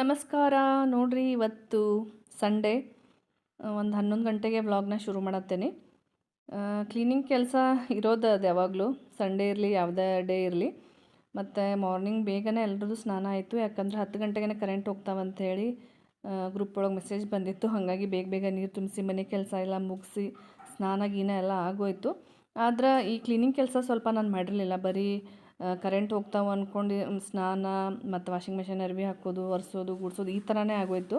ನಮಸ್ಕಾರ. ನೋಡ್ರಿ, ಇವತ್ತು ಸಂಡೇ ಒಂದು ಹನ್ನೊಂದು ಗಂಟೆಗೆ ವ್ಲಾಗ್ನ ಶುರು ಮಾಡತ್ತೇನೆ. ಕ್ಲೀನಿಂಗ್ ಕೆಲಸ ಇರೋದು ಅದು ಯಾವಾಗಲೂ. ಸಂಡೇ ಇರಲಿ, ಯಾವುದೇ ಡೇ ಇರಲಿ. ಮತ್ತು ಮಾರ್ನಿಂಗ್ ಬೇಗನೆ ಎಲ್ರದ್ದು ಸ್ನಾನ ಆಯಿತು. ಯಾಕಂದರೆ ಹತ್ತು ಗಂಟೆಗೆ ಕರೆಂಟ್ ಹೋಗ್ತಾವಂತ ಹೇಳಿ ಗ್ರೂಪ್ ಒಳಗೆ ಮೆಸೇಜ್ ಬಂದಿತ್ತು. ಹಾಗಾಗಿ ಬೇಗ ಬೇಗ ನೀರು ತುಂಬಿಸಿ, ಮನೆ ಕೆಲಸ ಎಲ್ಲ ಮುಗಿಸಿ, ಸ್ನಾನ ಗೀನ ಎಲ್ಲ ಆಗೋಯ್ತು. ಆದ್ರೆ ಈ ಕ್ಲೀನಿಂಗ್ ಕೆಲಸ ಸ್ವಲ್ಪ ನಾನು ಮಾಡಿರಲಿಲ್ಲ. ಬರೀ ಕರೆಂಟ್ ಹೋಗ್ತಾವೆ ಅಂದ್ಕೊಂಡು ಸ್ನಾನ ಮತ್ತು ವಾಷಿಂಗ್ ಮೆಷಿನ್ ಅರ್ವಿ ಹಾಕೋದು, ಒರೆಸೋದು, ಗುಡಿಸೋದು, ಈ ಥರನೇ ಆಗೋಯ್ತು.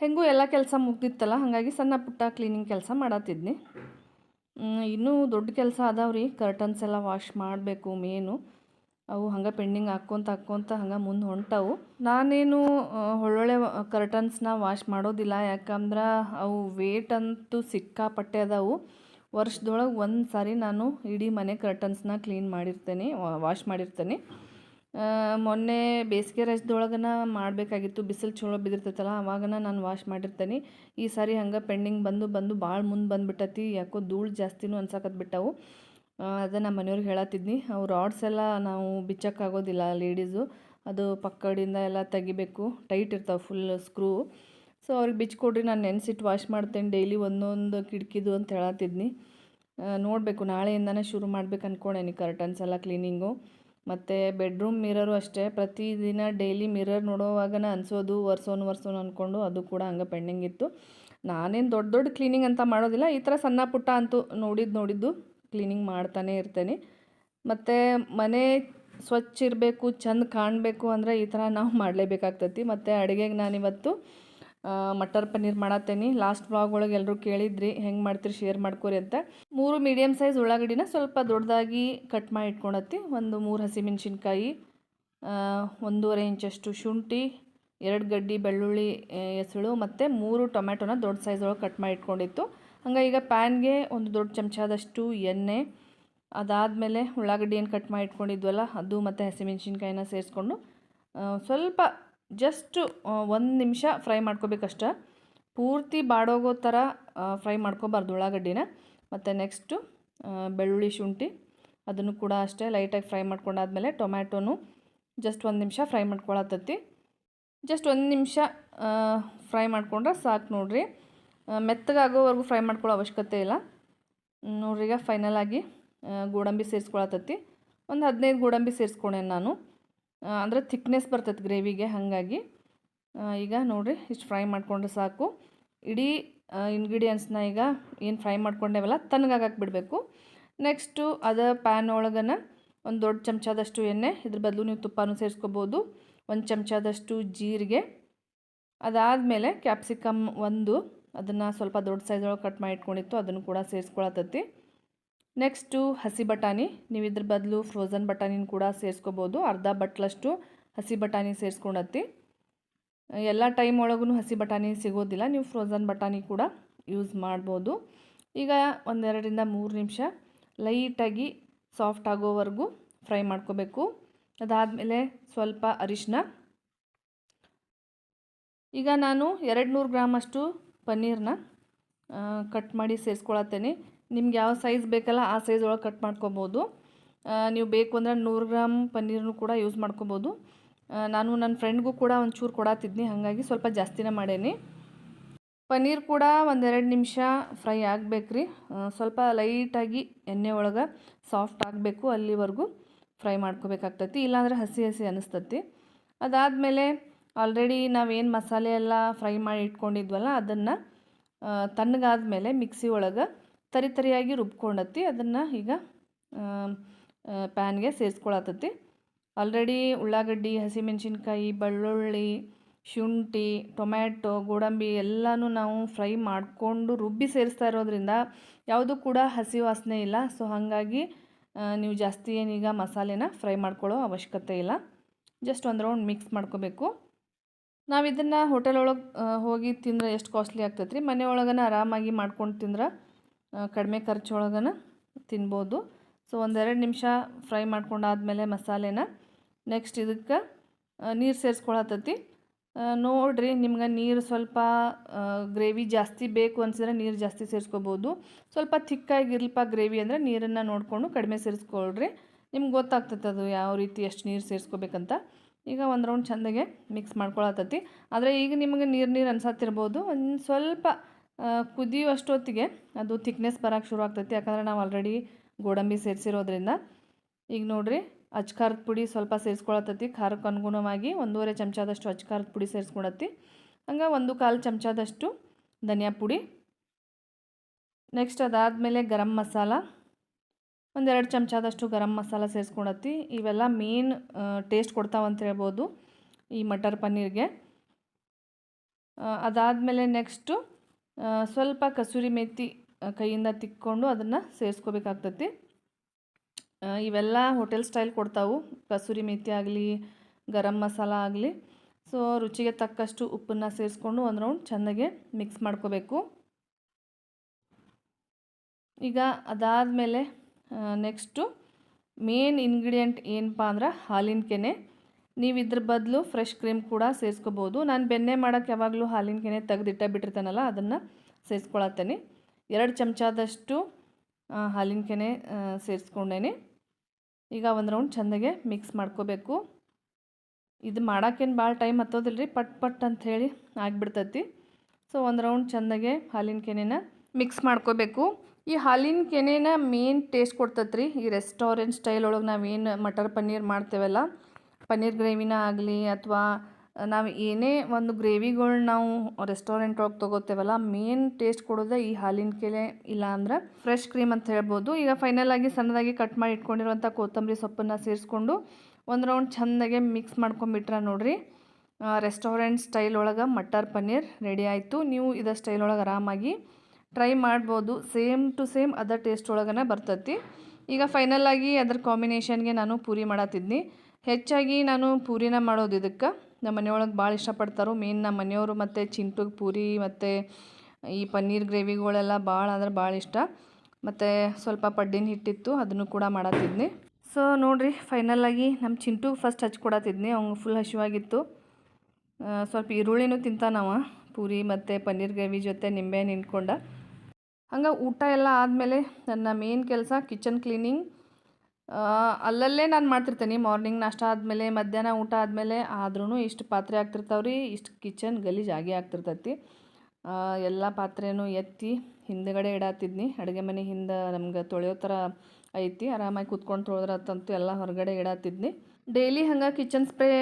ಹೆಂಗೂ ಎಲ್ಲ ಕೆಲಸ ಮುಗ್ದಿತ್ತಲ್ಲ, ಹಾಗಾಗಿ ಸಣ್ಣ ಪುಟ್ಟ ಕ್ಲೀನಿಂಗ್ ಕೆಲಸ ಮಾಡತ್ತಿದ್ನಿ. ಇನ್ನೂ ದೊಡ್ಡ ಕೆಲಸ ಅದಾವ್ರಿ ಕರ್ಟನ್ಸ್ ಎಲ್ಲ ವಾಶ್ ಮಾಡಬೇಕು ಮೇನು ಅವು ಹಂಗೆ ಪೆಂಡಿಂಗ್ ಹಾಕ್ಕೊಂತ ಹಾಕ್ಕೊಂತ ಹಂಗೆ ಮುಂದೆ ಹೊಂಟವು. ನಾನೇನು ಒಳ್ಳೊಳ್ಳೆ ಕರ್ಟನ್ಸ್ನ ವಾಶ್ ಮಾಡೋದಿಲ್ಲ, ಯಾಕಂದ್ರೆ ಅವು ವೇಟ್ ಅಂತೂ ಸಿಕ್ಕಾಪಟ್ಟೆ ಅದಾವು. ವರ್ಷದೊಳಗೆ ಒಂದು ಸಾರಿ ನಾನು ಇಡೀ ಮನೆ ಕರ್ಟನ್ಸ್ನ ಕ್ಲೀನ್ ಮಾಡಿರ್ತೇನೆ ವಾಶ್ ಮಾಡಿರ್ತೇನೆ. ಮೊನ್ನೆ ಬೇಸಿಗೆ ರಜದೊಳಗನ ಮಾಡಬೇಕಾಗಿತ್ತು, ಬಿಸಿಲು ಚಲೋ ಬಿದ್ದಿರ್ತೈತಲ್ಲ, ಅವಾಗನ ನಾನು ವಾಶ್ ಮಾಡಿರ್ತೇನೆ. ಈ ಸಾರಿ ಹಂಗೆ ಪೆಂಡಿಂಗ್ ಬಂದು ಬಂದು ಭಾಳ ಮುಂದೆ ಬಂದುಬಿಟ್ಟತಿ, ಯಾಕೋ ಧೂಳು ಜಾಸ್ತಿನೂ ಅನ್ಸಕತ್ ಬಿಟ್ಟವು. ಅದೇ ನಮ್ಮ ಮನೆಯವ್ರಿಗೆ ಹೇಳತ್ತಿದ್ನಿ ಅವು ರಾಡ್ಸ್ ಎಲ್ಲ ನಾವು ಬಿಚ್ಚಕ್ಕಾಗೋದಿಲ್ಲ ಲೇಡೀಸು ಅದು ಪಕ್ಕಡಿಂದ ಎಲ್ಲ ತೆಗಿಬೇಕು ಟೈಟ್ ಇರ್ತಾವೆ ಫುಲ್ ಸ್ಕ್ರೂ ಸೊ ಅವ್ರಿಗೆ ಬಿಚ್ಕೊಡ್ರಿ, ನಾನು ನೆನೆಸಿಟ್ಟು ವಾಶ್ ಮಾಡ್ತೇನೆ ಡೈಲಿ ಒಂದೊಂದು ಕಿಟಕಿದು ಅಂತ ಹೇಳತ್ತಿದ್ನಿ ನೋಡಬೇಕು, ನಾಳೆಯಿಂದನೇ ಶುರು ಮಾಡ್ಬೇಕು ಅಂದ್ಕೊಂಡೇನಿ ಕರ್ಟನ್ಸ್ ಎಲ್ಲ ಕ್ಲೀನಿಂಗು ಮತ್ತು ಬೆಡ್ರೂಮ್ ಮಿರರು ಅಷ್ಟೇ, ಪ್ರತಿದಿನ ಡೈಲಿ ಮಿರರ್ ನೋಡೋವಾಗನ ಅನಿಸೋದು, ಒರ್ಸೋನು ಒರ್ಸೋನು ಅಂದ್ಕೊಂಡು ಅದು ಕೂಡ ಹಂಗೆ ಪೆಂಡಿಂಗ್ ಇತ್ತು. ನಾನೇನು ದೊಡ್ಡ ದೊಡ್ಡ ಕ್ಲೀನಿಂಗ್ ಅಂತ ಮಾಡೋದಿಲ್ಲ, ಈ ಥರ ಸಣ್ಣ ಪುಟ್ಟ ಅಂತೂ ನೋಡಿದ್ದು ನೋಡಿದ್ದು ಕ್ಲೀನಿಂಗ್ ಮಾಡ್ತಾನೆ ಇರ್ತೇನೆ. ಮತ್ತು ಮನೆ ಸ್ವಚ್ಛ ಇರಬೇಕು, ಚಂದ ಕಾಣಬೇಕು ಅಂದರೆ ಈ ಥರ ನಾವು ಮಾಡಲೇಬೇಕಾಗ್ತತಿ. ಮತ್ತು ಅಡುಗೆಗೆ ನಾನಿವತ್ತು ಮಟರ್ ಪನ್ನೀರ್ ಮಾಡತ್ತೇನೆ. ಲಾಸ್ಟ್ ಬ್ಲಾಗ್ ಒಳಗೆ ಎಲ್ಲರೂ ಕೇಳಿದ್ರಿ, ಹೆಂಗೆ ಮಾಡ್ತೀರಿ ಶೇರ್ ಮಾಡ್ಕೊರಿ ಅಂತ. ಮೂರು ಮೀಡಿಯಮ್ ಸೈಜ್ ಉಳ್ಳಾಗಡ್ಡಿನ ಸ್ವಲ್ಪ ದೊಡ್ಡದಾಗಿ ಕಟ್ ಮಾಡಿ ಇಟ್ಕೊಳತ್ತಿ ಒಂದು ಮೂರು ಹಸಿಮೆಣ್ಸಿನ್ಕಾಯಿ ಒಂದೂವರೆ ಇಂಚಷ್ಟು ಶುಂಠಿ, ಎರಡು ಗಡ್ಡಿ ಬೆಳ್ಳುಳ್ಳಿ ಹೆಸಳು ಮತ್ತು ಮೂರು ಟೊಮ್ಯಾಟೊನ ದೊಡ್ಡ ಸೈಜ್ ಒಳಗೆ ಕಟ್ ಮಾಡಿ ಇಟ್ಕೊಂಡಿತ್ತು. ಹಂಗೆ ಈಗ ಪ್ಯಾನ್ಗೆ ಒಂದು ದೊಡ್ಡ ಚಮಚದಷ್ಟು ಎಣ್ಣೆ, ಅದಾದಮೇಲೆ ಉಳ್ಳಾಗಡ್ಡಿ ಏನು ಕಟ್ ಮಾಡಿ ಇಟ್ಕೊಂಡಿದ್ವಲ್ಲ, ಅದು ಮತ್ತು ಹಸಿಮೆಣ್ಸಿನ್ಕಾಯಿನ ಸೇರಿಸ್ಕೊಂಡು ಸ್ವಲ್ಪ ಜಸ್ಟು ಒಂದು ನಿಮಿಷ ಫ್ರೈ ಮಾಡ್ಕೋಬೇಕಷ್ಟ. ಪೂರ್ತಿ ಬಾಡೋಗೋ ಥರ ಫ್ರೈ ಮಾಡ್ಕೋಬಾರ್ದು ಉಳ್ಳಾಗಡ್ಡಿನ. ಮತ್ತು ನೆಕ್ಸ್ಟು ಬೆಳ್ಳುಳ್ಳಿ ಶುಂಠಿ. ಅದನ್ನು ಕೂಡ ಅಷ್ಟೇ ಲೈಟಾಗಿ ಫ್ರೈ ಮಾಡ್ಕೊಂಡಾದ್ಮೇಲೆ ಟೊಮ್ಯಾಟೋನು ಜಸ್ಟ್ ಒಂದು ನಿಮಿಷ ಫ್ರೈ ಮಾಡ್ಕೊಳತ್ತತಿ. ಜಸ್ಟ್ ಒಂದು ನಿಮಿಷ ಫ್ರೈ ಮಾಡ್ಕೊಂಡ್ರೆ ಸಾಕು ನೋಡ್ರಿ. ಮೆತ್ತಗಾಗೋವರೆಗೂ ಫ್ರೈ ಮಾಡ್ಕೊಳ್ಳೋ ಅವಶ್ಯಕತೆ ಇಲ್ಲ. ನೋಡ್ರಿ ಈಗ ಫೈನಲ್ ಆಗಿ ಗೋಡಂಬಿ ಸೇರಿಸ್ಕೊಳತ್ತತಿ. ಒಂದು ಹದಿನೈದು ಗೋಡಂಬಿ ಸೇರಿಸ್ಕೊಂಡೆ ನಾನು. ಅಂದರೆ ಥಿಕ್ನೆಸ್ ಬರ್ತೈತೆ ಗ್ರೇವಿಗೆ ಹಾಗಾಗಿ. ಈಗ ನೋಡಿರಿ, ಇಷ್ಟು ಫ್ರೈ ಮಾಡಿಕೊಂಡ್ರೆ ಸಾಕು. ಇಡೀ ಇಂಗ್ರೀಡಿಯೆಂಟ್ಸ್ನ ಈಗ ಏನು ಫ್ರೈ ಮಾಡ್ಕೊಂಡೇವಲ್ಲ ತನಗಾಗಕ್ಕೆ ಬಿಡಬೇಕು ನೆಕ್ಸ್ಟು ಅದು ಪ್ಯಾನ್ ಒಳಗನ ಒಂದು ದೊಡ್ಡ ಚಮಚದಷ್ಟು ಎಣ್ಣೆ, ಇದ್ರ ಬದಲು ನೀವು ತುಪ್ಪನೂ ಸೇರಿಸ್ಕೋಬೋದು. ಒಂದು ಚಮಚದಷ್ಟು ಜೀರಿಗೆ. ಅದಾದಮೇಲೆ ಕ್ಯಾಪ್ಸಿಕಮ್ ಒಂದು, ಅದನ್ನು ಸ್ವಲ್ಪ ದೊಡ್ಡ ಸೈಜ್ ಕಟ್ ಮಾಡಿ ಇಟ್ಕೊಂಡಿತ್ತು ಅದನ್ನು ಕೂಡ ಸೇರಿಸ್ಕೊಳತತಿ ನೆಕ್ಸ್ಟು ಹಸಿ ಬಟಾಣಿ. ನೀವು ಇದ್ರ ಬದಲು ಫ್ರೋಝನ್ ಬಟಾಣಿನ ಕೂಡ ಸೇರಿಸ್ಕೋಬೋದು. ಅರ್ಧ ಬಟ್ಲಷ್ಟು ಹಸಿ ಬಟಾಣಿ ಸೇರಿಸ್ಕೊಂಡತ್ತಿ. ಎಲ್ಲ ಟೈಮ್ ಒಳಗೂ ಹಸಿ ಬಟಾಣಿ ಸಿಗೋದಿಲ್ಲ. ನೀವು ಫ್ರೋಝನ್ ಬಟಾಣಿ ಕೂಡ ಯೂಸ್ ಮಾಡ್ಬೋದು. ಈಗ ಒಂದೆರಡರಿಂದ ಮೂರು ನಿಮಿಷ ಲೈಟಾಗಿ ಸಾಫ್ಟ್ ಆಗೋವರೆಗೂ ಫ್ರೈ ಮಾಡ್ಕೋಬೇಕು. ಅದಾದಮೇಲೆ ಸ್ವಲ್ಪ ಅರಿಶಿನ ಈಗ ನಾನು ಎರಡು ನೂರು ಗ್ರಾಮಷ್ಟು ಪನ್ನೀರನ್ನ ಕಟ್ ಮಾಡಿ ಸೇರಿಸ್ಕೊಳತ್ತೇನೆ. ನಿಮ್ಗೆ ಯಾವ ಸೈಜ್ ಬೇಕಲ್ಲ ಆ ಸೈಜ್ ಒಳಗೆ ಕಟ್ ಮಾಡ್ಕೊಬೋದು. ನೀವು ಬೇಕು ಅಂದರೆ ನೂರು ಗ್ರಾಮ್ ಪನ್ನೀರ್ನು ಕೂಡ ಯೂಸ್ ಮಾಡ್ಕೊಬೋದು. ನಾನು ನನ್ನ ಫ್ರೆಂಡ್ಗೂ ಕೂಡ ಒಂಚೂರು ಕೊಡತ್ತಿದ್ನಿ ಹಾಗಾಗಿ ಸ್ವಲ್ಪ ಜಾಸ್ತಿನೇ ಮಾಡೇನಿ. ಪನ್ನೀರ್ ಕೂಡ ಒಂದೆರಡು ನಿಮಿಷ ಫ್ರೈ ಆಗಬೇಕು ರೀ ಸ್ವಲ್ಪ ಲೈಟಾಗಿ ಎಣ್ಣೆ ಒಳಗೆ ಸಾಫ್ಟ್ ಆಗಬೇಕು ಅಲ್ಲಿವರೆಗೂ ಫ್ರೈ ಮಾಡ್ಕೋಬೇಕಾಗ್ತೈತಿ, ಇಲ್ಲಾಂದ್ರೆ ಹಸಿ ಹಸಿ ಅನಿಸ್ತತಿ. ಅದಾದಮೇಲೆ ಆಲ್ರೆಡಿ ನಾವೇನು ಮಸಾಲೆ ಎಲ್ಲ ಫ್ರೈ ಮಾಡಿ ಇಟ್ಕೊಂಡಿದ್ವಲ್ಲ, ಅದನ್ನು ತಣ್ಣಗಾದ್ಮೇಲೆ ಮಿಕ್ಸಿ ಒಳಗೆ ತರಿ ತರಿಯಾಗಿ ರುಬ್ಕೊಂಡತ್ತಿ ಅದನ್ನು ಈಗ ಪ್ಯಾನ್ಗೆ ಸೇರಿಸ್ಕೊಳತತಿ ಆಲ್ರೆಡಿ ಉಳ್ಳಾಗಡ್ಡಿ, ಹಸಿಮೆಣಸಿನ್ಕಾಯಿ, ಬೆಳ್ಳುಳ್ಳಿ, ಶುಂಠಿ, ಟೊಮ್ಯಾಟೊ, ಗೋಡಂಬಿ ಎಲ್ಲನೂ ನಾವು ಫ್ರೈ ಮಾಡಿಕೊಂಡು ರುಬ್ಬಿ ಸೇರಿಸ್ತಾ ಇರೋದ್ರಿಂದ ಯಾವುದೂ ಕೂಡ ಹಸಿ ವಾಸನೆ ಇಲ್ಲ. ಸೊ ಹಾಗಾಗಿ ನೀವು ಜಾಸ್ತಿ ಏನೀಗ ಮಸಾಲೆನ ಫ್ರೈ ಮಾಡ್ಕೊಳ್ಳೋ ಅವಶ್ಯಕತೆ ಇಲ್ಲ. ಜಸ್ಟ್ ಒಂದು ರೌಂಡ್ ಮಿಕ್ಸ್ ಮಾಡ್ಕೋಬೇಕು. ನಾವು ಇದನ್ನು ಹೋಟೆಲ್ ಒಳಗೆ ಹೋಗಿ ತಿಂದ್ರೆ ಎಷ್ಟು ಕಾಸ್ಟ್ಲಿ ಆಗ್ತೈತೆ ರೀ ಮನೆ ಒಳಗನ ಆರಾಮಾಗಿ ಮಾಡ್ಕೊಂಡು ತಿಂದ್ರೆ ಕಡಿಮೆ ಖರ್ಚೊಳಗನ ತಿನ್ಬೋದು. ಸೊ ಒಂದೆರಡು ನಿಮಿಷ ಫ್ರೈ ಮಾಡ್ಕೊಂಡಾದ್ಮೇಲೆ ಮಸಾಲೆನ ನೆಕ್ಸ್ಟ್ ಇದಕ್ಕೆ ನೀರು ಸೇರಿಸ್ಕೊಳತತಿ ನೋಡಿರಿ ನಿಮ್ಗೆ ನೀರು ಸ್ವಲ್ಪ ಗ್ರೇವಿ ಜಾಸ್ತಿ ಬೇಕು ಅನ್ಸಿದ್ರೆ ನೀರು ಜಾಸ್ತಿ ಸೇರಿಸ್ಕೋಬೋದು. ಸ್ವಲ್ಪ ಥಿಕ್ಕಾಗಿರ್ಲಪ್ಪ ಗ್ರೇವಿ ಅಂದರೆ ನೀರನ್ನು ನೋಡಿಕೊಂಡು ಕಡಿಮೆ ಸೇರಿಸ್ಕೊಳ್ರಿ. ನಿಮ್ಗೆ ಗೊತ್ತಾಗ್ತದೆ ಅದು ಯಾವ ರೀತಿ ಎಷ್ಟು ನೀರು ಸೇರಿಸ್ಕೋಬೇಕಂತ. ಈಗ ಒಂದು ರೌಂಡ್ ಚೆಂದಾಗೆ ಮಿಕ್ಸ್ ಮಾಡ್ಕೊಳತತಿ ಆದರೆ ಈಗ ನಿಮಗೆ ನೀರು ನೀರು ಅನ್ಸತ್ತಿರ್ಬೋದು ಒಂದು ಸ್ವಲ್ಪ ಕುದಿಯುವಷ್ಟೊತ್ತಿಗೆ ಅದು ಥಿಕ್ನೆಸ್ ಬರೋಕ್ಕೆ ಶುರು ಆಗ್ತೈತಿ. ಯಾಕಂದ್ರೆ ನಾವು ಆಲ್ರೆಡಿ ಗೋಡಂಬಿ ಸೇರಿಸಿರೋದ್ರಿಂದ. ಈಗ ನೋಡಿರಿ ಅಚ್ಕಾರದ ಪುಡಿ ಸ್ವಲ್ಪ ಸೇರಿಸ್ಕೊಳತ್ತೈತಿ. ಖಾರಕ್ಕೆ ಅನುಗುಣವಾಗಿ ಒಂದೂವರೆ ಚಮಚದಷ್ಟು ಅಚ್ಕಾರದ ಪುಡಿ ಸೇರಿಸ್ಕೊಳತ್ತಿ. ಹಂಗೆ ಒಂದು ಕಾಲು ಚಮಚದಷ್ಟು ಧನಿಯಾ ಪುಡಿ. ನೆಕ್ಸ್ಟ್ ಅದಾದಮೇಲೆ ಗರಂ ಮಸಾಲ. ಒಂದೆರಡು ಚಮಚದಷ್ಟು ಗರಂ ಮಸಾಲ ಸೇರಿಸ್ಕೊಳತ್ತಿ. ಇವೆಲ್ಲ ಮೇನ್ ಟೇಸ್ಟ್ ಕೊಡ್ತಾವಂತ ಹೇಳ್ಬೋದು ಈ ಮಟರ್ ಪನ್ನೀರ್ಗೆ. ಅದಾದಮೇಲೆ ನೆಕ್ಸ್ಟು ಸ್ವಲ್ಪ ಕಸೂರಿ ಮೆತ್ತಿ ಕೈಯಿಂದ ತಿಕ್ಕೊಂಡು ಅದನ್ನು ಸೇರಿಸ್ಕೋಬೇಕಾಗ್ತತಿ. ಇವೆಲ್ಲ ಹೋಟೆಲ್ ಸ್ಟೈಲ್ ಕೊಡ್ತಾವು. ಕಸೂರಿ ಮೆತ್ತಿ ಆಗಲಿ, ಗರಂ ಮಸಾಲ ಆಗಲಿ. ಸೊ, ರುಚಿಗೆ ತಕ್ಕಷ್ಟು ಉಪ್ಪನ್ನು ಸೇರಿಸ್ಕೊಂಡು ಒಂದು ರೌಂಡ್ ಚೆನ್ನಾಗೆ ಮಿಕ್ಸ್ ಮಾಡ್ಕೋಬೇಕು. ಈಗ ಅದಾದಮೇಲೆ ನೆಕ್ಸ್ಟು ಮೇನ್ ಇಂಗ್ರೀಡಿಯೆಂಟ್ ಏನಪ್ಪ ಅಂದ್ರೆ ಹಾಲಿನ ಕೆನೆ. ನೀವು ಇದ್ರ ಬದಲು ಫ್ರೆಶ್ ಕ್ರೀಮ್ ಕೂಡ ಸೇರಿಸ್ಕೋಬೋದು. ನಾನು ಬೆಣ್ಣೆ ಮಾಡೋಕ್ಕೆ ಯಾವಾಗಲೂ ಹಾಲಿನ ಕೆನೆ ತೆಗೆದಿಟ್ಟ ಬಿಟ್ಟಿರ್ತಾನಲ್ಲ, ಅದನ್ನು ಸೇರಿಸ್ಕೊಳತ್ತೇನೆ. ಎರಡು ಚಮಚದಷ್ಟು ಹಾಲಿನ ಕೆನೆ ಸೇರಿಸ್ಕೊಂಡೇನೆ. ಈಗ ಒಂದು ರೌಂಡ್ ಚೆಂದಾಗೆ ಮಿಕ್ಸ್ ಮಾಡ್ಕೋಬೇಕು. ಇದು ಮಾಡೋಕ್ಕೇನು ಭಾಳ ಟೈಮ್ ಹತ್ತೋದಿಲ್ಲ ರೀ ಪಟ್ ಪಟ್ ಅಂತ ಹೇಳಿ ಆಗಿಬಿಡ್ತೈತಿ. ಸೊ ಒಂದು ರೌಂಡ್ ಚೆಂದಾಗೆ ಹಾಲಿನ ಕೆನೆನ ಮಿಕ್ಸ್ ಮಾಡ್ಕೋಬೇಕು. ಈ ಹಾಲಿನ ಕೆನೆನ ಮೇನ್ ಟೇಸ್ಟ್ ಕೊಡ್ತೈತೆ ರೀ ಈ ರೆಸ್ಟೋರೆಂಟ್ ಸ್ಟೈಲ್ ಒಳಗೆ ನಾವೇನು ಮಟರ್ ಪನ್ನೀರ್ ಮಾಡ್ತೇವಲ್ಲ ಪನ್ನೀರ್ ಗ್ರೇವಿನ ಆಗಲಿ ಅಥವಾ ನಾವು ಏನೇ ಒಂದು ಗ್ರೇವಿಗಳು ನಾವು ರೆಸ್ಟೋರೆಂಟ್ ಒಳಗೆ ತೊಗೋತೇವಲ್ಲ, ಮೇನ್ ಟೇಸ್ಟ್ ಕೊಡೋದೇ ಈ ಹಾಲಿನ ಕೆಲೆ ಇಲ್ಲ ಅಂದ್ರೆ ಫ್ರೆಶ್ ಕ್ರೀಮ್ ಅಂತ ಹೇಳ್ಬೋದು. ಈಗ ಫೈನಲ್ ಆಗಿ ಸಣ್ಣದಾಗಿ ಕಟ್ ಮಾಡಿ ಇಟ್ಕೊಂಡಿರುವಂಥ ಕೊತ್ತಂಬರಿ ಸೊಪ್ಪನ್ನು ಸೇರಿಸ್ಕೊಂಡು ಒಂದು ರೌಂಡ್ ಚೆಂದಾಗೆ ಮಿಕ್ಸ್ ಮಾಡ್ಕೊಂಬಿಟ್ರೆ ನೋಡಿರಿ. ರೆಸ್ಟೋರೆಂಟ್ ಸ್ಟೈಲ್ ಒಳಗೆ ಮಟರ್ ಪನ್ನೀರ್ ರೆಡಿ ಆಯಿತು. ನೀವು ಇದೇ ಸ್ಟೈಲ್ ಒಳಗೆ ಆರಾಮಾಗಿ ಟ್ರೈ ಮಾಡ್ಬೋದು. Same to same other taste ಒಳಗನೆ ಬರ್ತೈತಿ. ಈಗ ಫೈನಲ್ ಆಗಿ ಅದರ ಕಾಂಬಿನೇಷನ್ಗೆ ನಾನು ಪೂರಿ ಮಾಡತ್ತಿದ್ನಿ ಹೆಚ್ಚಾಗಿ ನಾನು ಪೂರಿನ ಮಾಡೋದು ಇದಕ್ಕೆ. ನಮ್ಮ ಮನೆಯೊಳಗೆ ಭಾಳ ಇಷ್ಟಪಡ್ತಾರೋ ಮೇನ್ ನಮ್ಮ ಮನೆಯವರು ಮತ್ತು ಚಿಂಟುಗೆ ಪೂರಿ ಮತ್ತು ಈ ಪನ್ನೀರ್ ಗ್ರೇವಿಗಳೆಲ್ಲ ಭಾಳ ಅಂದ್ರೆ ಭಾಳ ಇಷ್ಟ. ಮತ್ತು ಸ್ವಲ್ಪ ಪಡ್ಡಿನ ಹಿಟ್ಟಿತ್ತು, ಅದನ್ನು ಕೂಡ ಮಾಡತ್ತಿದ್ನಿ. ಸೊ ನೋಡಿರಿ ಫೈನಲಾಗಿ ನಮ್ಮ ಚಿಂಟು ಫಸ್ಟ್ ಹಚ್ಕೊಡತ್ತಿದ್ನಿ ಅವ್ನು ಫುಲ್ ಹಸಿವಾಗಿತ್ತು. ಸ್ವಲ್ಪ ಈರುಳ್ಳಿನೂ ತಿಂತಾನವ ಪೂರಿ ಮತ್ತು ಪನ್ನೀರ್ ಗ್ರೇವಿ ಜೊತೆ ನಿಂಬೆ ನಿಂತ್ಕೊಂಡ ಹಂಗೆ ಊಟ ಎಲ್ಲ ಆದಮೇಲೆ ನನ್ನ ಮೇನ್ ಕೆಲಸ ಕಿಚನ್ ಕ್ಲೀನಿಂಗ್ ಅಲ್ಲಲ್ಲೇ ನಾನು ಮಾಡ್ತಿರ್ತೀನಿ. ಮಾರ್ನಿಂಗ್ ನಾಷ್ಟ ಆದಮೇಲೆ, ಮಧ್ಯಾಹ್ನ ಊಟ ಆದಮೇಲೆ ಆದ್ರೂ ಇಷ್ಟು ಪಾತ್ರೆ ಆಗ್ತಿರ್ತಾವೆ ರೀ ಇಷ್ಟು ಕಿಚನ್ ಗಲೀಜು ಆಗೇ ಆಗ್ತಿರ್ತೈತಿ. ಎಲ್ಲ ಪಾತ್ರೆನೂ ಎತ್ತಿ ಹಿಂದೆಗಡೆ ಇಡಾತಿದ್ನಿ. ಅಡುಗೆ ಮನೆ ಹಿಂದೆ ನಮ್ಗೆ ತೊಳೆಯೋ ಥರ ಐತಿ. ಆರಾಮಾಗಿ ಕೂತ್ಕೊಂಡು ತೊಳೆದ್ರತ್ತಂತೂ ಎಲ್ಲ ಹೊರಗಡೆ ಇಡಾತಿದ್ನಿ. ಡೈಲಿ ಹಂಗೆ ಕಿಚನ್ ಸ್ಪ್ರೇ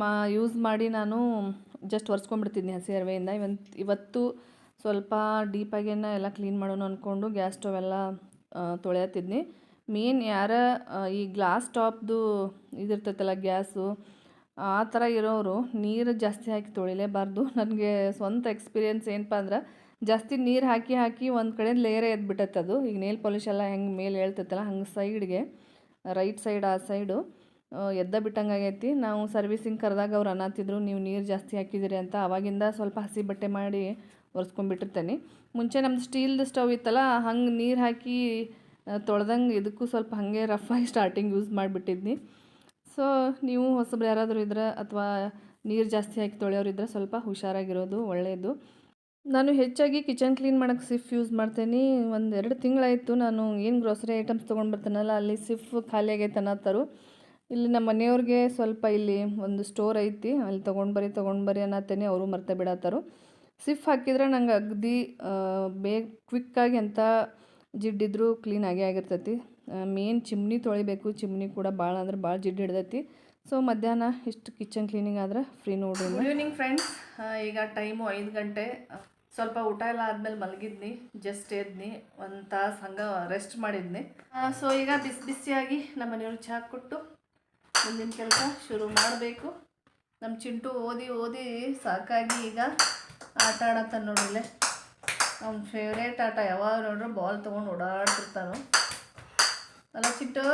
ಮಾ ಯೂಸ್ ಮಾಡಿ ನಾನು ಜಸ್ಟ್ ಒರೆಸ್ಕೊಂಡ್ಬಿಡ್ತಿದ್ನಿ ಹಸಿ ಅರವೆಯಿಂದ ಇವತ್ತು ಇವತ್ತು ಸ್ವಲ್ಪ ಡೀಪಾಗೇನ ಎಲ್ಲ ಕ್ಲೀನ್ ಮಾಡೋಣ ಅಂದ್ಕೊಂಡು ಗ್ಯಾಸ್ ಸ್ಟವ್ ಎಲ್ಲ ತೊಳೆಯತ್ತಿದ್ನಿ ಮೇನ್ ಯಾರ ಈ ಗ್ಲಾಸ್ ಟಾಪ್ದು ಇದಿರ್ತೈತಲ್ಲ ಗ್ಯಾಸು ಆ ಥರ ಇರೋರು ನೀರು ಜಾಸ್ತಿ ಹಾಕಿ ತೊಳಿಲೇಬಾರ್ದು. ನನಗೆ ಸ್ವಂತ ಎಕ್ಸ್ಪೀರಿಯನ್ಸ್ ಏನಪ್ಪ ಅಂದ್ರೆ, ಜಾಸ್ತಿ ನೀರು ಹಾಕಿ ಹಾಕಿ ಒಂದು ಕಡೆ ಲೇಯರೇ ಎದ್ಬಿಟ್ಟೈತೆ ಅದು. ಈಗ ನೇಲ್ ಪಾಲಿಶ್ ಎಲ್ಲ ಹೆಂಗೆ ಮೇಲೆ ಹೇಳ್ತೈತಲ್ಲ, ಹಂಗೆ ಸೈಡ್ಗೆ ರೈಟ್ ಸೈಡ್ ಆ ಸೈಡು ಎದ್ದ ಬಿಟ್ಟಂಗೆ ಆಗೈತಿ. ನಾವು ಸರ್ವಿಸಿಂಗ್ ಕರೆದಾಗ ಅವ್ರು ಅನ್ನತ್ತಿದ್ರು ನೀವು ನೀರು ಜಾಸ್ತಿ ಹಾಕಿದಿರಿ ಅಂತ ಅವಾಗಿಂದ ಸ್ವಲ್ಪ ಹಸಿ ಬಟ್ಟೆ ಮಾಡಿ ಒರೆಸ್ಕೊಂಡ್ಬಿಟ್ಟಿರ್ತೇನೆ. ಮುಂಚೆ ನಮ್ಮದು ಸ್ಟೀಲ್ದು ಸ್ಟವ್ ಇತ್ತಲ್ಲ, ಹಂಗೆ ನೀರು ಹಾಕಿ ತೊಳ್ದಂಗೆ ಇದಕ್ಕೂ ಸ್ವಲ್ಪ ಹಾಗೆ ರಫಾಗಿ ಸ್ಟಾರ್ಟಿಂಗ್ ಯೂಸ್ ಮಾಡಿಬಿಟ್ಟಿದ್ನಿ. ಸೊ ನೀವು ಹೊಸಬ್ರು ಯಾರಾದರೂ ಇದ್ರೆ ಅಥವಾ ನೀರು ಜಾಸ್ತಿ ಹಾಕಿ ತೊಳೆಯೋರು ಇದ್ರೆ ಸ್ವಲ್ಪ ಹುಷಾರಾಗಿರೋದು ಒಳ್ಳೆಯದು ನಾನು ಹೆಚ್ಚಾಗಿ ಕಿಚನ್ ಕ್ಲೀನ್ ಮಾಡೋಕ್ಕೆ ಸಿಫ್ ಯೂಸ್ ಮಾಡ್ತೀನಿ. ಒಂದು ಎರಡು ತಿಂಗಳಾಯಿತು ನಾನು ಏನು ಗ್ರೋಸರಿ ಐಟಮ್ಸ್ ತೊಗೊಂಡು ಬರ್ತೀನಲ್ಲ, ಅಲ್ಲಿ ಸಿಫ್ ಖಾಲಿ ಆಗೈತೆ ಅನ್ನತ್ತಾರು ಇಲ್ಲಿ ನಮ್ಮ ಮನೆಯವ್ರಿಗೆ ಸ್ವಲ್ಪ ಇಲ್ಲಿ ಒಂದು ಸ್ಟೋರ್ ಐತಿ, ಅಲ್ಲಿ ತೊಗೊಂಡು ಬರ್ರಿ ತೊಗೊಂಡು ಬರ್ರಿ ಅನ್ನತ್ತೇನೆ, ಅವರು ಮರ್ತೆ ಬಿಡತ್ತಾರು ಸಿಫ್ ಹಾಕಿದ್ರೆ ನಂಗೆ ಅಗದಿ ಬೇಗ ಕ್ವಿಕ್ಕಾಗಿ ಎಂಥ ಜಿಡ್ಡಿದ್ರೂ ಕ್ಲೀನ್ ಆಗೇ ಆಗಿರ್ತೈತಿ. ಮೇನ್ ಚಿಮ್ನಿ ತೊಳಿಬೇಕು. ಚಿಮ್ನಿ ಕೂಡ ಭಾಳ ಅಂದ್ರೆ ಭಾಳ ಜಿಡ್ಡು ಹಿಡ್ದೈತಿ. ಸೊ ಮಧ್ಯಾಹ್ನ ಇಷ್ಟು ಕಿಚನ್ ಕ್ಲೀನಿಂಗ್ ಆದ್ರೆ ಫ್ರೀ ನೋಡ್ರಿ ಗುಡ್ ಈವ್ನಿಂಗ್ ಫ್ರೆಂಡ್ಸ್ ಈಗ ಟೈಮು ಐದು ಗಂಟೆ. ಸ್ವಲ್ಪ ಊಟ ಎಲ್ಲ ಆದ್ಮೇಲೆ ಮಲಗಿದ್ನಿ. ಜಸ್ಟ್ ಎದ್ನಿ. ಒಂದು ತಾಸು ಹಂಗೆ ರೆಸ್ಟ್ ಮಾಡಿದ್ನಿ. ಸೊ ಈಗ ಬಿಸಿ ಬಿಸಿಯಾಗಿ ನಮ್ಮ ಮನೆಯವ್ರಿಗೆ ಚಹಾ ಕೊಟ್ಟು ಮುಂದಿನ ಕೆಲಸ ಶುರು ಮಾಡಬೇಕು. ನಮ್ಮ ಚಿಂಟು ಓದಿ ಓದಿ ಸಾಕಾಗಿ ಈಗ ಆಟ ಆಡತ್ತ ನೋಡಿಲ್ಲೇ ಅವ್ನ ಫೇವ್ರೇಟ್ ಆಟ ಯಾವಾಗ ನೋಡ್ರು ಬಾಲ್ ತೊಗೊಂಡು ಓಡಾಡ್ತಿರ್ತಾನು ಅಲ್ಲ ಚಿಟ್ಟು?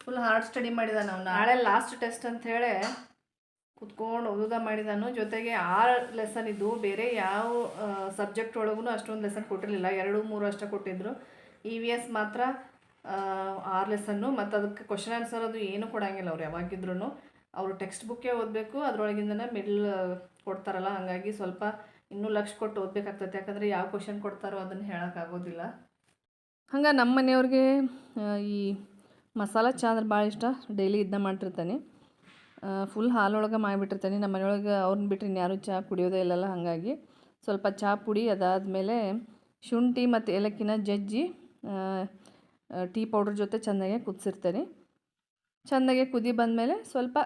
ಫುಲ್ ಹಾರ್ಡ್ ಸ್ಟಡಿ ಮಾಡಿದಾನ ಅವ್ನು. ನಾಳೆ ಲಾಸ್ಟ್ ಟೆಸ್ಟ್ ಅಂತ ಹೇಳಿ ಕುತ್ಕೊಂಡು ಓದುದ ಮಾಡಿದಾನು. ಜೊತೆಗೆ ಆರು ಲೆಸನ್ ಇದ್ದು ಬೇರೆ ಯಾವ ಸಬ್ಜೆಕ್ಟ್ ಒಳಗೂ ಅಷ್ಟೊಂದು ಲೆಸನ್ ಕೊಟ್ಟಿರಲಿಲ್ಲ. ಎರಡು, ಮೂರು ಅಷ್ಟೇ ಕೊಟ್ಟಿದ್ರು. ಇ ವಿ ಎಸ್ ಮಾತ್ರ ಆರು ಲೆಸನ್ನು ಮತ್ತು ಅದಕ್ಕೆ ಕ್ವಶನ್ ಆನ್ಸರ್ ಅದು ಏನು ಕೊಡಂಗಿಲ್ಲ ಅವ್ರು ಯಾವಾಗಿದ್ರು ಅವರು ಟೆಕ್ಸ್ಟ್ ಬುಕ್ಕೇ ಓದಬೇಕು. ಅದರೊಳಗಿಂದನೇ ಮಿಡ್ಲ್ ಕೊಡ್ತಾರಲ್ಲ. ಹಾಗಾಗಿ ಸ್ವಲ್ಪ ಇನ್ನೂ ಲಕ್ಷ ಕೊಟ್ಟು ಓದಬೇಕಾಗ್ತೈತೆ ಯಾಕಂದರೆ ಯಾವ ಕ್ವಶನ್ ಕೊಡ್ತಾರೋ ಅದನ್ನು ಹೇಳೋಕ್ಕಾಗೋದಿಲ್ಲ. ಹಂಗೆ ನಮ್ಮ ಮನೆಯವ್ರಿಗೆ ಈ ಮಸಾಲ ಚಹಾ ಅಂದ್ರೆ ಭಾಳ ಇಷ್ಟ. ಡೈಲಿ ಇದನ್ನ ಮಾಡ್ತಿರ್ತಾನೆ. ಫುಲ್ ಹಾಲೊಳಗೆ ಮಾಡಿಬಿಟ್ಟಿರ್ತಾನೆ. ನಮ್ಮ ಮನೆಯೊಳಗೆ ಅವ್ರನ್ನ ಬಿಟ್ಟರೆ ಇನ್ಯಾರೂ ಚಹಾ ಕುಡಿಯೋದೇ ಇಲ್ಲಲ್ಲ ಹಾಗಾಗಿ. ಸ್ವಲ್ಪ ಚಹಾ ಪುಡಿ ಅದಾದಮೇಲೆ ಶುಂಠಿ ಮತ್ತು ಏಲಕ್ಕಿನ ಜಜ್ಜಿ ಟೀ ಪೌಡ್ರ್ ಜೊತೆ ಚೆನ್ನಾಗೆ ಕುದಿಸಿರ್ತಾನೆ. ಚೆನ್ನಾಗೆ ಕುದಿ ಬಂದಮೇಲೆ ಸ್ವಲ್ಪ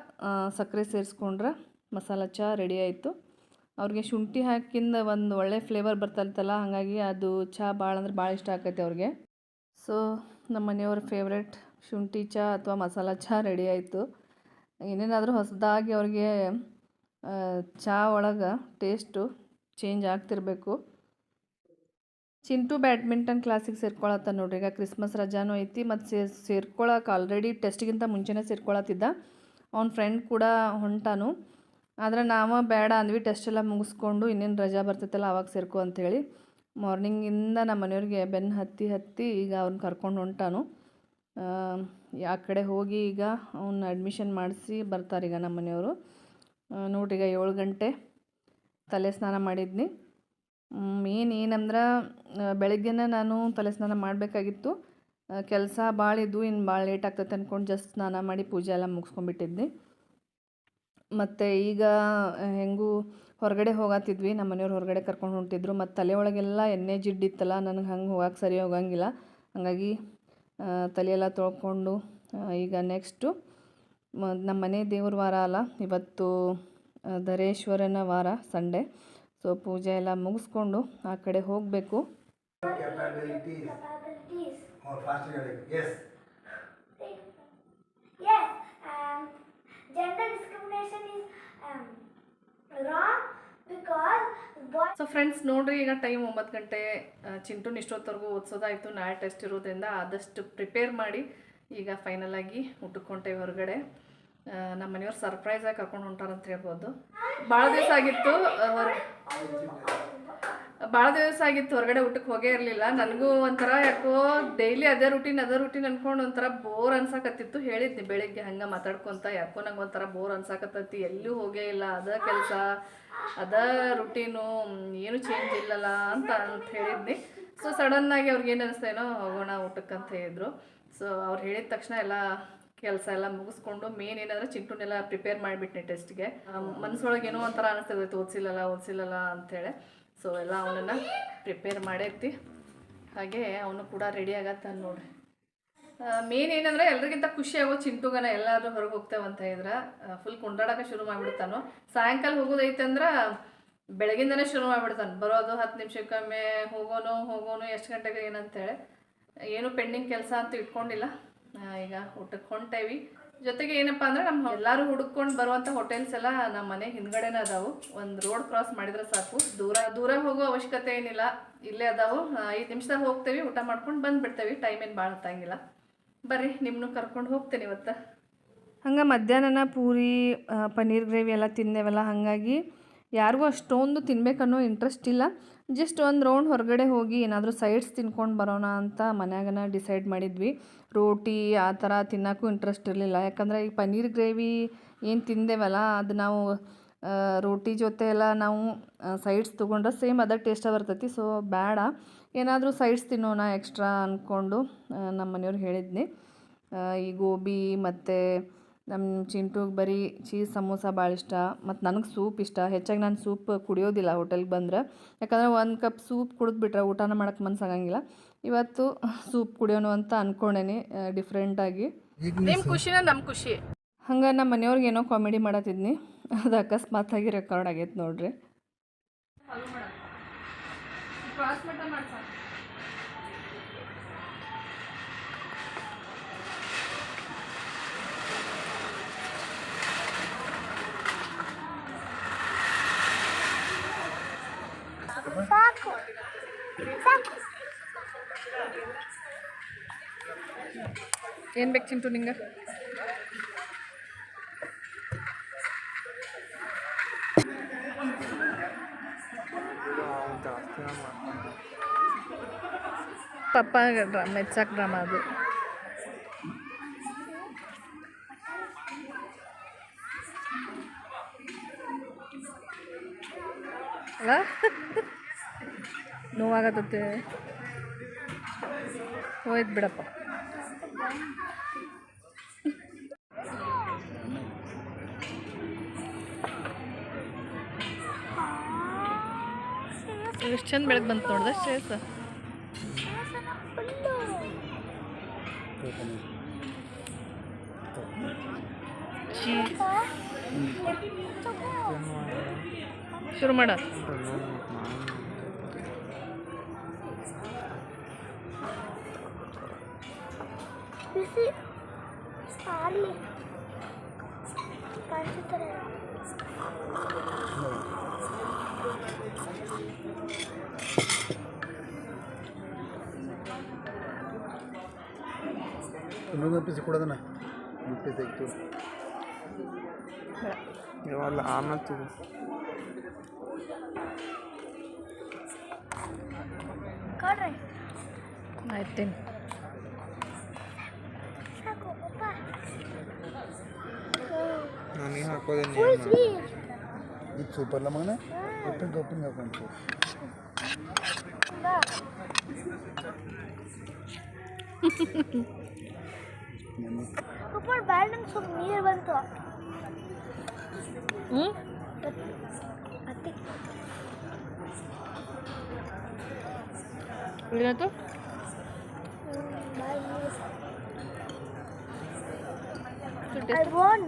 ಸಕ್ಕರೆ ಸೇರಿಸ್ಕೊಂಡ್ರೆ ಮಸಾಲ ಚಹಾ ರೆಡಿ ಆಯಿತು. ಅವ್ರಿಗೆ ಶುಂಠಿ ಹಾಕಿಂದ ಒಂದು ಒಳ್ಳೆ ಫ್ಲೇವರ್ ಬರ್ತಲ್ತಲ್ಲ ಹಾಗಾಗಿ ಅದು ಚಹಾ ಭಾಳ ಅಂದ್ರೆ ಭಾಳ ಇಷ್ಟ ಆಕೈತೆ ಅವ್ರಿಗೆ. ಸೊ ನಮ್ಮ ಮನೆಯವ್ರ ಫೇವ್ರೆಟ್ ಶುಂಠಿ ಚಹಾ ಅಥವಾ ಮಸಾಲ ಚಹಾ ರೆಡಿ ಆಯಿತು. ಏನೇನಾದರೂ ಹೊಸದಾಗಿ ಅವ್ರಿಗೆ ಚಹಾ ಒಳಗೆ ಟೇಸ್ಟು ಚೇಂಜ್ ಆಗ್ತಿರಬೇಕು. ಚಿಂಟು ಬ್ಯಾಡ್ಮಿಂಟನ್ ಕ್ಲಾಸಿಗೆ ಸೇರ್ಕೊಳತ್ತ ನೋಡ್ರಿ, ಈಗ ಕ್ರಿಸ್ಮಸ್ ರಜಾನೂ ಐತಿ ಮತ್ತು ಸೇರ್ ಸೇರ್ಕೊಳಕ್ಕೆ ಆಲ್ರೆಡಿ ಟೆಸ್ಟ್ಗಿಂತ ಮುಂಚೆನೇ ಸೇರ್ಕೊಳತ್ತಿದ್ದ. ಅವ್ನ ಫ್ರೆಂಡ್ ಕೂಡ ಹೊಂಟಾನು. ಆದ್ರೆ ನಾವು ಬೇಡ ಅಂದ್ವಿ ಟೆಸ್ಟ್ ಎಲ್ಲ ಮುಗಿಸ್ಕೊಂಡು ಇನ್ನೇನು ರಜಾ ಬರ್ತೈತಲ್ಲ ಅವಾಗ ಸೇರ್ಕೊ ಅಂಥೇಳಿ ಮಾರ್ನಿಂಗಿಂದ ನಮ್ಮ ಮನೆಯವ್ರಿಗೆ ಬೆನ್ನು ಹತ್ತಿ ಹತ್ತಿ ಈಗ ಅವ್ನ ಕರ್ಕೊಂಡು ಹೊಂಟಾನು. ಆ ಕಡೆ ಹೋಗಿ ಈಗ ಅವ್ನ ಅಡ್ಮಿಷನ್ ಮಾಡಿಸಿ ಬರ್ತಾರೀಗ ನಮ್ಮ ಮನೆಯವರು. ನೋಡಿ ಈಗ ಏಳು ಗಂಟೆ ತಲೆ ಸ್ನಾನ ಮಾಡಿದ್ನಿ. ಮೇನ್ ಏನಂದ್ರೆ ಬೆಳಗ್ಗೆನೇ ನಾನು ತಲೆ ಸ್ನಾನ ಮಾಡಬೇಕಾಗಿತ್ತು. ಕೆಲಸ ಭಾಳ ಇದ್ದು ಇನ್ನು ಭಾಳ ಲೇಟ್ ಆಗ್ತೈತೆ ಅಂದ್ಕೊಂಡು ಜಸ್ಟ್ ಸ್ನಾನ ಮಾಡಿ ಪೂಜೆ ಎಲ್ಲ ಮುಗಿಸ್ಕೊಂಡ್ಬಿಟ್ಟಿದ್ನಿ. ಮತ್ತು ಈಗ ಹೆಂಗೂ ಹೊರಗಡೆ ಹೋಗತ್ತಿದ್ವಿ ನಮ್ಮ ಮನೆಯವ್ರು ಹೊರಗಡೆ ಕರ್ಕೊಂಡು ಹೊಂಟಿದ್ರು. ಮತ್ತು ತಲೆ ಒಳಗೆಲ್ಲ ಎಣ್ಣೆ ಜಿಡ್ಡಿತ್ತಲ್ಲ ನನಗೆ ಹಂಗೆ ಹೋಗಕ್ಕೆ ಸರಿ ಹೋಗಂಗಿಲ್ಲ. ಹಾಗಾಗಿ ತಲೆಯೆಲ್ಲ ತೊಳ್ಕೊಂಡು ಈಗ ನೆಕ್ಸ್ಟು ನಮ್ಮ ಮನೆ ದೇವ್ರ ವಾರ ಅಲ್ಲ. ಇವತ್ತು ಧರೇಶ್ವರನ ವಾರ ಸಂಡೇ. ಸೊ ಪೂಜೆ ಎಲ್ಲ ಮುಗಿಸ್ಕೊಂಡು ಆ ಕಡೆ ಹೋಗಬೇಕು. Yes. Yes, gender discrimination is um, wrong because boys. So friends ನೋಡ್ರಿ ಈಗ ಟೈಮ್ ಒಂಬತ್ತು ಗಂಟೆ ಚಿಂಟುನ್ ಇಷ್ಟೊತ್ತವರೆಗೂ ಓದಿಸೋದಾಯಿತು. ನಾಳೆ ಟೆಸ್ಟ್ ಇರೋದ್ರಿಂದ ಆದಷ್ಟು ಪ್ರಿಪೇರ್ ಮಾಡಿ ಈಗ ಫೈನಲ್ ಆಗಿ ಊಟಕ್ಕೆ ಹೊರಗಡೆ. ನಮ್ಮ ಮನೆಯವ್ರು ಸರ್ಪ್ರೈಸಾಗಿ ಕರ್ಕೊಂಡು ಹೊಂಟಾರಂತ ಹೇಳ್ಬೋದು. ಭಾಳ ದಿವಸ ಆಗಿತ್ತು ಹೊರ ಭಾಳ ದಿವಸ ಆಗಿತ್ತು, ಹೊರಗಡೆ ಊಟಕ್ಕೆ ಹೋಗೇ ಇರಲಿಲ್ಲ. ನನಗೂ ಒಂಥರ ಯಾಕೋ ಡೈಲಿ ಅದೇ ರೂಟೀನ್ ಅದೇ ರೂಟೀನ್ ಅನ್ಕೊಂಡು ಒಂಥರ ಬೋರ್ ಅನ್ಸಾಕತ್ತಿತ್ತು. ಹೇಳಿದ್ನಿ ಬೆಳಿಗ್ಗೆ ಹಂಗೆ ಮಾತಾಡ್ಕೊಂತ, ಯಾಕೋ ನಂಗೆ ಒಂಥರ ಬೋರ್ ಅನ್ಸಾಕತ್ತೈತಿ. ಎಲ್ಲೂ ಹೋಗೇ ಇಲ್ಲ, ಅದ ಕೆಲಸ, ಅದ ರುಟೀನು ಏನು ಚೇಂಜ್ ಇಲ್ಲಲ್ಲ ಅಂತ ಅಂತ ಹೇಳಿದ್ನಿ. ಸೊ ಸಡನ್ನಾಗಿ ಅವ್ರಿಗೆ ಏನು ಅನಿಸ್ತೇನೋ ಹೋಗೋಣ ಊಟಕ್ಕೆ ಅಂತ ಹೇಳಿದ್ರು. ಸೊ ಅವ್ರು ಹೇಳಿದ ತಕ್ಷಣ ಎಲ್ಲ ಕೆಲಸ ಎಲ್ಲ ಮುಗಿಸ್ಕೊಂಡು ಮೇನ್ ಏನಂದ್ರೆ ಚಿಂಟುನೆಲ್ಲ ಪ್ರಿಪೇರ್ ಮಾಡಿಬಿಟ್ನೆ ಟೆಸ್ಟ್ಗೆ ಮನಸ್ಸೊಳಗೆ ಏನೋ ಒಂಥರ ಅನಿಸ್ತದೆ ಓದಿಸಿಲ್ಲಲ್ಲ ಓದಿಸಿಲ್ಲಲ್ಲ ಅಂಥೇಳಿ ಸೊ ಎಲ್ಲ ಅವನನ್ನ ಪ್ರಿಪೇರ್ ಮಾಡೈತಿ. ಹಾಗೆ ಅವನು ಕೂಡ ರೆಡಿ ಆಗತ್ತ ನೋಡ್ರಿ. ಮೇನ್ ಏನಂದ್ರೆ ಎಲ್ರಿಗಿಂತ ಖುಷಿ ಆಗೋ ಚಿಂಟುಗನ ಎಲ್ಲಾದ್ರೂ ಹೊರಗೆ ಹೋಗ್ತೇವಂತ ಹೇಳಿದ್ರೆ ಫುಲ್ ಕುಂಡಾಡಕ್ಕೆ ಶುರು ಮಾಡಿಬಿಡ್ತಾನು. ಸಾಯಂಕಾಲ ಹೋಗೋದೈತೆ ಅಂದ್ರೆ ಬೆಳಗಿಂದನೇ ಶುರು ಮಾಡಿಬಿಡ್ತಾನೆ. ಬರೋದು ಹತ್ತು ನಿಮಿಷಕ್ಕೊಮ್ಮೆ, ಹೋಗೋನು ಹೋಗೋನು, ಎಷ್ಟು ಗಂಟೆಗೆ ಏನಂತೇಳಿ. ಏನು ಪೆಂಡಿಂಗ್ ಕೆಲಸ ಅಂತ ಇಟ್ಕೊಂಡಿಲ್ಲ. ಈಗ ಊಟಕ್ಕೆ ಹೊಂಟೇವಿ. ಜೊತೆಗೆ ಏನಪ್ಪ ಅಂದ್ರೆ ನಮ್ಮ ಎಲ್ಲರೂ ಹುಡುಕೊಂಡು ಬರುವಂಥ ಹೋಟೆಲ್ಸ್ ಎಲ್ಲ ನಮ್ಮ ಮನೆ ಹಿಂದ್ಗಡೆನೇ ಅದಾವು. ಒಂದು ರೋಡ್ ಕ್ರಾಸ್ ಮಾಡಿದ್ರೆ ಸಾಕು. ದೂರ ದೂರ ಹೋಗೋ ಅವಶ್ಯಕತೆ ಏನಿಲ್ಲ. ಇಲ್ಲೇ ಅದಾವು. ಐದು ನಿಮಿಷದಾಗ ಹೋಗ್ತೇವೆ, ಊಟ ಮಾಡ್ಕೊಂಡು ಬಂದ್ಬಿಡ್ತೇವೆ. ಟೈಮ್ ಏನು ಭಾಳ ಹತ್ತಂಗಿಲ್ಲ. ಬರ್ರಿ ನಿಮ್ಮನ್ನು ಕರ್ಕೊಂಡು ಹೋಗ್ತೇನೆ ಇವತ್ತು. ಹಂಗೆ ಮಧ್ಯಾಹ್ನನ ಪೂರಿ ಪನ್ನೀರ್ ಗ್ರೇವಿ ಎಲ್ಲ ತಿಂದೇವಲ್ಲ, ಹಾಗಾಗಿ ಯಾರಿಗೂ ಅಷ್ಟೊಂದು ತಿನ್ಬೇಕನ್ನೋ ಇಂಟ್ರೆಸ್ಟ್ ಇಲ್ಲ. ಜಸ್ಟ್ ಒಂದು ರೌಂಡ್ ಹೊರಗಡೆ ಹೋಗಿ ಏನಾದರೂ ಸೈಡ್ಸ್ ತಿನ್ಕೊಂಡು ಬರೋಣ ಅಂತ ಮನ್ಯಾಗನ ಡಿಸೈಡ್ ಮಾಡಿದ್ವಿ. ರೋಟಿ ಆ ಥರ ತಿನ್ನೋಕ್ಕೂ ಇಂಟ್ರೆಸ್ಟ್ ಇರಲಿಲ್ಲ. ಯಾಕಂದರೆ ಈ ಪನ್ನೀರ್ ಗ್ರೇವಿ ಏನು ತಿಂದೇವಲ್ಲ, ಅದು ನಾವು ರೋಟಿ ಜೊತೆ ಎಲ್ಲ ನಾವು ಸೈಡ್ಸ್ ತೊಗೊಂಡ್ರೆ ಸೇಮ್ ಅದೇ ಟೇಸ್ಟ ಬರ್ತೈತಿ. ಸೊ ಬೇಡ. ಏನಾದರೂ ಸೈಡ್ಸ್ ತಿನ್ನೋಣ ಎಕ್ಸ್ಟ್ರಾ ಅಂದ್ಕೊಂಡು ನಮ್ಮ ಮನೆಯವ್ರು ಹೇಳಿದ್ನಿ. ಈ ಗೋಬಿ ಮತ್ತು ನಮ್ಮ ಚಿಂಟುಗೆ ಬರೀ ಚೀಸ್ ಸಮೋಸ ಭಾಳ ಇಷ್ಟ. ಮತ್ತು ನನಗೆ ಸೂಪ್ ಇಷ್ಟ. ಹೆಚ್ಚಾಗಿ ನಾನು ಸೂಪ್ ಕುಡಿಯೋದಿಲ್ಲ ಹೋಟೆಲ್ಗೆ ಬಂದ್ರೆ. ಯಾಕಂದರೆ ಒಂದು ಕಪ್ ಸೂಪ್ ಕುಡಿದ್ಬಿಟ್ರೆ ಊಟನ ಮಾಡೋಕ್ಕೆ ಮನ್ಸಾಗಂಗಿಲ್ಲ ಇವತ್ತು ಸೂಪ್ ಕುಡಿಯೋಣ ಅಂತ ಅಂದ್ಕೊಂಡೇನಿ ಡಿಫ್ರೆಂಟಾಗಿ ನಿಮ್ಮ ಖುಷಿನ ನಮ್ಮ ಖುಷಿ? ಹಂಗೆ ನಮ್ಮ ಮನೆಯವ್ರಿಗೆ ಏನೋ ಕಾಮಿಡಿ ಮಾಡತ್ತಿದ್ನಿ. ಅದು ಅಕಸ್ಮಾತಾಗಿ ರೆಕಾರ್ಡ್ ಆಗೈತೆ ನೋಡ್ರಿ. ಏನು ಬೇಕು ಚಿಂಟು ನಿಂಗೆ ಪಪ್ಪ ಡ್ರಾ ಮೆಚ್ಚಕ್ ಡ್ರಾಮ ಅದು ಅಲ್ಲ ನೋವಾಗತ್ತೆ ಹೋಯ್ತು ಬಿಡಪ್ಪ ಎಷ್ಟು ಚಂದ ಬೆಳಗ್ಗೆ ಬಂತು ನೋಡ್ದೆ ಶ್ರೇಯಸ್ ಶುರು ಮಾಡ ಇನ್ನೊಂದು ಪೀಸ್ ಕೊಡೋದನ್ನ ಒಂದು ಪೀಸ್ ಆಯ್ತು. ಇವಾಗ ಆಮೇಲೆ ತಗೋ. ಆಯ್ತು ನನಗೆ ಹಾಕೋದೇನು ಇದು ಸೂಪರ್ಲ ಮಗನ ಒಪ್ಪಿಂಗ್ ಒಪ್ಪಿಂಗ್ ಹಾಕೊಂಡು ಅಪ್ಪ ಬ್ಯಾಡ ನಂಗೆ ಸ್ವಲ್ಪ ನೀರು ಬಂತು ಹ್ಞೂ ಅತ್ತಿ ಏನಾಯ್ತು ಬಾಯ್ ನೀರು ಟೇಸ್ಟ್ I want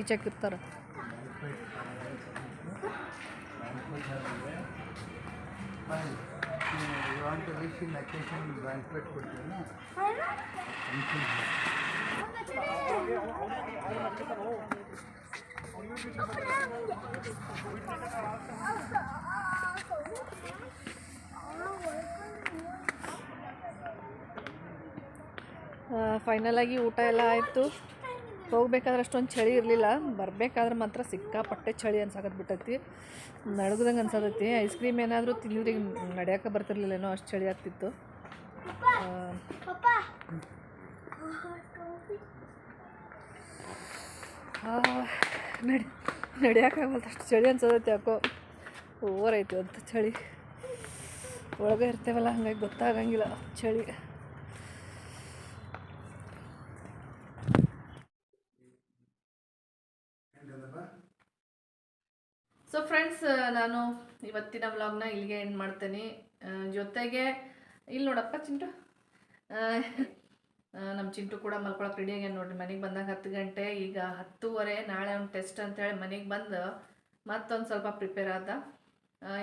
ಫೈನಲ್ ಆಗಿ ಊಟ ಎಲ್ಲ ಆಯಿತು. ಹೋಗ್ಬೇಕಾದ್ರೆ ಅಷ್ಟೊಂದು ಚಳಿ ಇರಲಿಲ್ಲ. ಬರಬೇಕಾದ್ರೆ ಮಾತ್ರ ಸಿಕ್ಕಾಪಟ್ಟೆ ಚಳಿ ಅನ್ಸಕತ್ ಬಿಟ್ಟೈತಿ. ನಡಗ್ದಂಗೆ ಅನ್ಸತೈತಿ. ಐಸ್ ಕ್ರೀಮ್ ಏನಾದರೂ ತಿಂದಿದ್ರೆ ನಡೆಯೋಕೆ ಬರ್ತಿರ್ಲಿಲ್ಲೇನೋ ಅಷ್ಟು ಚಳಿ ಆಗ್ತಿತ್ತು. ನಡಿ ನಡೆಯೋಕ್ಕಾಗಲ್ಲ ಅಷ್ಟು ಚಳಿ ಅನ್ಸತೈತಿ ಯಾಕೋ. ಓವರ್ ಅಂತ ಚಳಿ. ಒಳಗೆ ಇರ್ತೇವಲ್ಲ, ಹಂಗಾಗಿ ಗೊತ್ತಾಗಂಗಿಲ್ಲ. ಚಳಿ ಸೊ ಫ್ರೆಂಡ್ಸ್ ನಾನು ಇವತ್ತಿನ ವ್ಲಾಗ್ನ ಇಲ್ಲಿಗೆ ಎಂಡ್ ಮಾಡ್ತೇನೆ. ಜೊತೆಗೆ ಇಲ್ಲಿ ನೋಡಪ್ಪ ಚಿಂಟು. ನಮ್ಮ ಚಿಂಟು ಕೂಡ ಮಲ್ಕೊಳಕ್ಕೆ ರೆಡಿ ಆಗ್ಯಾನ ನೋಡ್ರಿ. ಮನೆಗೆ ಬಂದಾಗ ಹತ್ತು ಗಂಟೆ, ಈಗ ಹತ್ತೂವರೆ, ನಾಳೆ ಒಂದು ಟೆಸ್ಟ್ ಅಂತೇಳಿ ಮನೆಗೆ ಬಂದು ಮತ್ತೊಂದು ಸ್ವಲ್ಪ ಪ್ರಿಪೇರ್ ಆದ.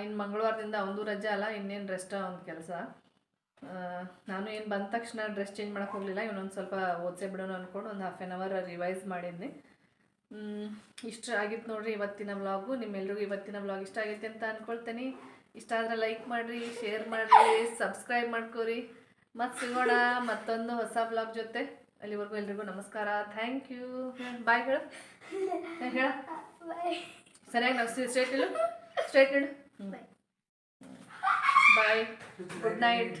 ಇನ್ನು ಮಂಗಳವಾರದಿಂದ ಒಂದು ರಜೆ ಅಲ್ಲ, ಇನ್ನೇನು ರೆಸ್ಟ್ ಒಂದು ಕೆಲಸ. ನಾನು ಏನು ಬಂದ ತಕ್ಷಣ ಡ್ರೆಸ್ ಚೇಂಜ್ ಮಾಡೋಕ್ಕೆ ಹೋಗಲಿಲ್ಲ, ಇವನೊಂದು ಸ್ವಲ್ಪ ಓದಿಸೇ ಬಿಡೋಣ ಅಂದ್ಕೊಂಡು ಒಂದು ಹಾಫ್ ಆನ್ ಅವರ್ ರಿವೈಸ್ ಮಾಡಿದ್ನಿ. ಇಷ್ಟ ಆಗಿತ್ತು ನೋಡ್ರಿ ಇವತ್ತಿನ ವ್ಲಾಗು ನಿಮ್ಮೆಲ್ಲರಿಗೂ ಇವತ್ತಿನ ವ್ಲಾಗ್ ಇಷ್ಟ ಆಗೈತೆ ಅಂತ ಅಂದ್ಕೊಳ್ತೇನೆ ಇಷ್ಟ ಆದರೆ ಲೈಕ್ ಮಾಡಿರಿ ಶೇರ್ ಮಾಡಿರಿ ಸಬ್ಸ್ಕ್ರೈಬ್ ಮಾಡ್ಕೋರಿ. ಮತ್ತು ಸಿಗೋಣ ಮತ್ತೊಂದು ಹೊಸ ವ್ಲಾಗ್ ಜೊತೆ. ಅಲ್ಲಿವರೆಗೂ ಎಲ್ರಿಗೂ ನಮಸ್ಕಾರ. ಥ್ಯಾಂಕ್ ಯು ಬಾಯ್ ಹೇಳು. ಹೇಳ. ಸರಿಯಾಗಿ ನಾವು ಸ್ಟ್ರೇಟ್ ಇಡು. ಸ್ಟ್ರೇಟ್ ಇಡು. Bye good night